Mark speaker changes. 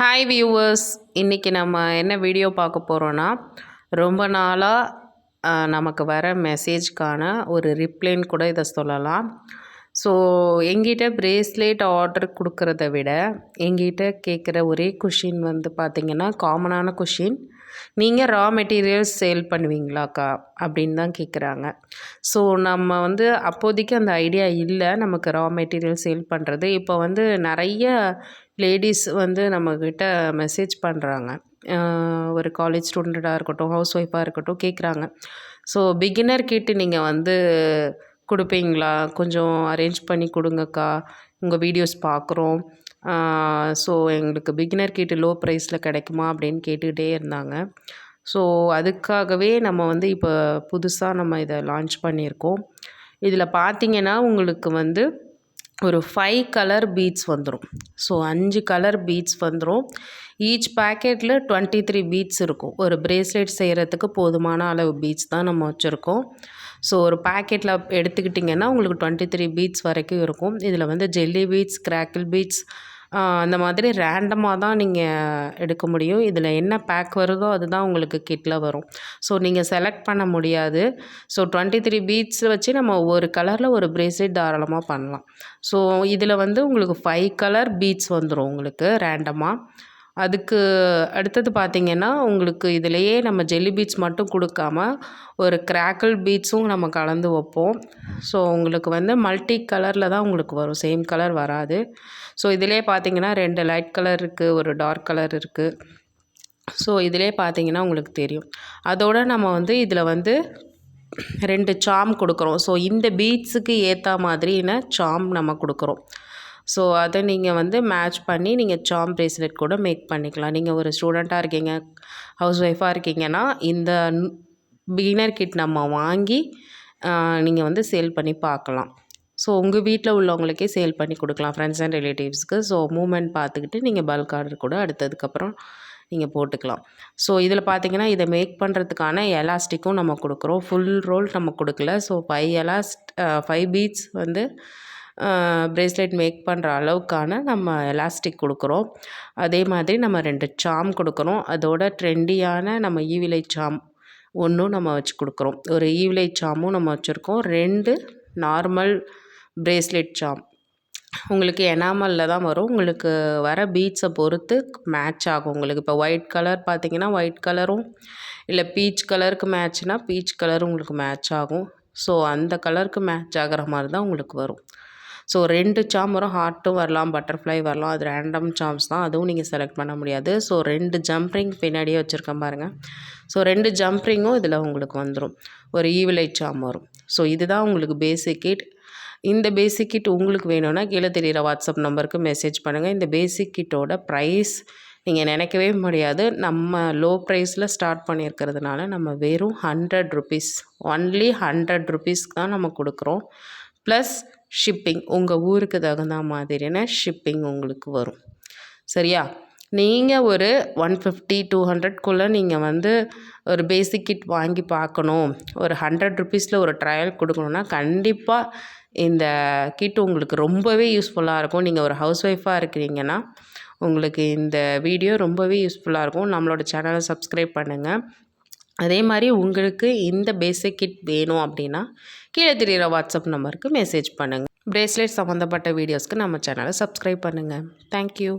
Speaker 1: Hi viewers இன்றைக்கி நம்ம என்ன வீடியோ பார்க்க போகிறோன்னா ரொம்ப நாளாக நமக்கு வர மெசேஜ்க்கான ஒரு ரிப்ளைன் கூட இதை சொல்லலாம். ஸோ எங்கிட்ட பிரேஸ்லெட் ஆர்டர் கொடுக்குறத விட எங்கிட்ட கேட்குற ஒரே கொஷின் வந்து பார்த்திங்கன்னா காமனான கொஷின் நீங்கள் ரா மெட்டீரியல்ஸ் சேல் பண்ணுவீங்களாக்கா? அப்படின்னு தான் கேட்குறாங்க ஸோ நம்ம வந்து அப்போதைக்கு அந்த ஐடியா இல்லை நமக்கு ரா மெட்டீரியல் சேல் பண்ணுறது இப்போ வந்து நிறைய லேடிஸ் வந்து நம்மக்கிட்ட மெசேஜ் பண்ணுறாங்க ஒரு காலேஜ் ஸ்டூடெண்ட்டாக இருக்கட்டும் ஹவுஸ் ஒய்ஃபாக இருக்கட்டும் கேட்குறாங்க ஸோ பிகினர் கிட்டு நீங்கள் வந்து கொடுப்பீங்களா? கொஞ்சம் அரேஞ்ச் பண்ணி கொடுங்கக்கா. உங்கள் வீடியோஸ் பார்க்குறோம் ஸோ எங்களுக்கு பிகினர் கிட்டு லோ ப்ரைஸில் கிடைக்குமா? அப்படின்னு கேட்டுக்கிட்டே இருந்தாங்க. ஸோ அதுக்காகவே நம்ம வந்து இப்போ புதுசாக நம்ம இதை லான்ச் பண்ணியிருக்கோம். இதில் பார்த்தீங்கன்னா உங்களுக்கு வந்து ஒரு ஃபைவ் கலர் பீட்ஸ் வந்துடும் ஸோ அஞ்சு கலர் பீட்ஸ் வந்துடும் ஈச் பேக்கெட்டில் டுவெண்ட்டி த்ரீ பீட்ஸ் இருக்கும். ஒரு ப்ரேஸ்லெட் செய்கிறதுக்கு போதுமான அளவு பீட்ஸ் தான் நம்ம வச்சுருக்கோம். ஸோ ஒரு பேக்கெட்டில் எடுத்துக்கிட்டிங்கன்னா உங்களுக்கு டுவெண்ட்டி த்ரீ பீட்ஸ் வரைக்கும் இருக்கும். இதில் வந்து ஜெல்லி பீட்ஸ் கிராக்கிள் பீட்ஸ் அந்த மாதிரி ரேண்டமாக தான் நீங்கள் எடுக்க முடியும். இதில் என்ன பேக் வருதோ அதுதான் உங்களுக்கு கிட்டில் வரும். ஸோ நீங்கள் செலக்ட் பண்ண முடியாது. ஸோ டுவெண்ட்டி த்ரீ பீட்ஸில் வச்சு நம்ம ஒரு கலரில் ஒரு ப்ரேஸ்லெட் தாராளமாக பண்ணலாம். ஸோ இதில் வந்து உங்களுக்கு ஃபைவ் கலர் பீட்ஸ் வந்துடும் உங்களுக்கு ரேண்டமாக அதுக்கு அடுத்தது பார்த்திங்கன்னா உங்களுக்கு இதுலேயே நம்ம ஜெல்லி பீட்ஸ் மட்டும் கொடுக்காம ஒரு கிராக்கிள் பீட்ஸும் நம்ம கலந்து வைப்போம். ஸோ உங்களுக்கு வந்து மல்டி கலரில் தான் உங்களுக்கு வரும். சேம் கலர் வராது. ஸோ இதிலே பார்த்திங்கன்னா ரெண்டு லைட் கலர் இருக்குது ஒரு டார்க் கலர் இருக்குது ஸோ இதிலே பார்த்திங்கன்னா உங்களுக்கு தெரியும். அதோடு நம்ம வந்து இதில் வந்து ரெண்டு சாம் கொடுக்குறோம். ஸோ இந்த பீட்ஸுக்கு ஏற்ற மாதிரின சாம் நம்ம கொடுக்குறோம். ஸோ அதை நீங்கள் வந்து மேட்ச் பண்ணி நீங்கள் சாம் ப்ரேஸ்லெட் கூட மேக் பண்ணிக்கலாம். நீங்கள் ஒரு ஸ்டூடெண்ட்டாக இருக்கீங்க ஹவுஸ் ஒய்ஃபாக இருக்கீங்கன்னா இந்த பிகினர் கிட் நம்ம வாங்கி நீங்கள் வந்து சேல் பண்ணி பார்க்கலாம். ஸோ உங்கள் வீட்டில் உள்ளவங்களுக்கே சேல் பண்ணி கொடுக்கலாம் ஃப்ரெண்ட்ஸ் அண்ட் ரிலேட்டிவ்ஸ்க்கு ஸோ மூமெண்ட் பார்த்துக்கிட்டு நீங்கள் பல்க் ஆர்டர் கூட அடுத்ததுக்கப்புறம் நீங்கள் போட்டுக்கலாம். ஸோ இதில் பார்த்தீங்கன்னா இதை மேக் பண்ணுறதுக்கான எலாஸ்டிக்கும் நம்ம கொடுக்குறோம். ஃபுல் ரோல் நம்ம கொடுக்கல. So five at least five beads வந்து ப்ரேஸ்லெட் மேக் பண்ணுற அளவுக்கான நம்ம எலாஸ்டிக் கொடுக்குறோம். அதே மாதிரி நம்ம ரெண்டு சாம் கொடுக்குறோம். அதோட ட்ரெண்டியான நம்ம ஈவிலை சாம் ஒன்றும் நம்ம வச்சு கொடுக்குறோம். ஒரு ஈவிலை சாமும் நம்ம வச்சுருக்கோம். ரெண்டு நார்மல் ப்ரேஸ்லெட் சாம் உங்களுக்கு எனாமலில் தான் வரும். உங்களுக்கு வர பீட்ஸை பொறுத்து மேட்ச் ஆகும். உங்களுக்கு இப்போ ஒயிட் கலர் பார்த்தீங்கன்னா ஒயிட் கலரும் இல்லை பீச் கலருக்கு மேட்ச்னால் பீச் கலரும் உங்களுக்கு மேட்ச் ஆகும். ஸோ அந்த கலருக்கு மேட்ச் ஆகிற மாதிரி தான் உங்களுக்கு வரும். ஸோ ரெண்டு சாம் வரும். ஹார்ட்டும் வரலாம் பட்டர்ஃப்ளை வரலாம். அது ரேண்டம் சாம்ஸ் தான். அதுவும் நீங்கள் செலக்ட் பண்ண முடியாது. ஸோ ரெண்டு ஜம்ப்ரிங் பின்னாடியே வச்சுருக்கேன் பாருங்கள் ஸோ ரெண்டு ஜம்ப்ரிங்கும் இதில் உங்களுக்கு வந்துடும் ஒரு ஈவிலை சாம் வரும். ஸோ இதுதான் உங்களுக்கு பேசிக் கிட் இந்த பேசிக் கிட் உங்களுக்கு வேணும்னா கீழே தெரிகிற வாட்ஸ்அப் நம்பருக்கு மெசேஜ் பண்ணுங்கள் இந்த பேசிக் கிட்டோட ப்ரைஸ் நீங்கள் நினைக்கவே முடியாது. நம்ம லோ ப்ரைஸில் ஸ்டார்ட் பண்ணியிருக்கிறதுனால நம்ம வெறும் ஹண்ட்ரட் ருபீஸ் ஒன்லி ஹண்ட்ரட் ருபீஸ்க்கு தான் நம்ம கொடுக்குறோம். ப்ளஸ் ஷிப்பிங் உங்கள் ஊருக்கு தகுந்த மாதிரியான ஷிப்பிங் உங்களுக்கு வரும். சரியா? நீங்கள் ஒரு ஒன் ஃபிஃப்டி டூ ஹண்ட்ரட்குள்ளே நீங்கள் வந்து ஒரு பேசிக் கிட் வாங்கி பார்க்கணும். ஒரு ஹண்ட்ரட் ருபீஸில் ஒரு ட்ரையல் கொடுக்கணுன்னா கண்டிப்பாக இந்த கிட் உங்களுக்கு ரொம்பவே யூஸ்ஃபுல்லாக இருக்கும். நீங்கள் ஒரு ஹவுஸ் ஒய்ஃபாக இருக்கிறீங்கன்னா உங்களுக்கு இந்த வீடியோ ரொம்பவே யூஸ்ஃபுல்லாக இருக்கும். நம்மளோட சேனலை சப்ஸ்கிரைப் பண்ணுங்கள் அதே மாதிரி உங்களுக்கு இந்த பேசிக் கிட் வேணும் அப்படின்னா கீழே தெரிகிற வாட்ஸ்அப் நம்பருக்கு மெசேஜ் பண்ணுங்கள் ப்ரேஸ்லெட் சம்மந்தப்பட்ட வீடியோஸ்க்கு நம்ம சேனலை சப்ஸ்கிரைப் பண்ணுங்கள் தேங்க்யூ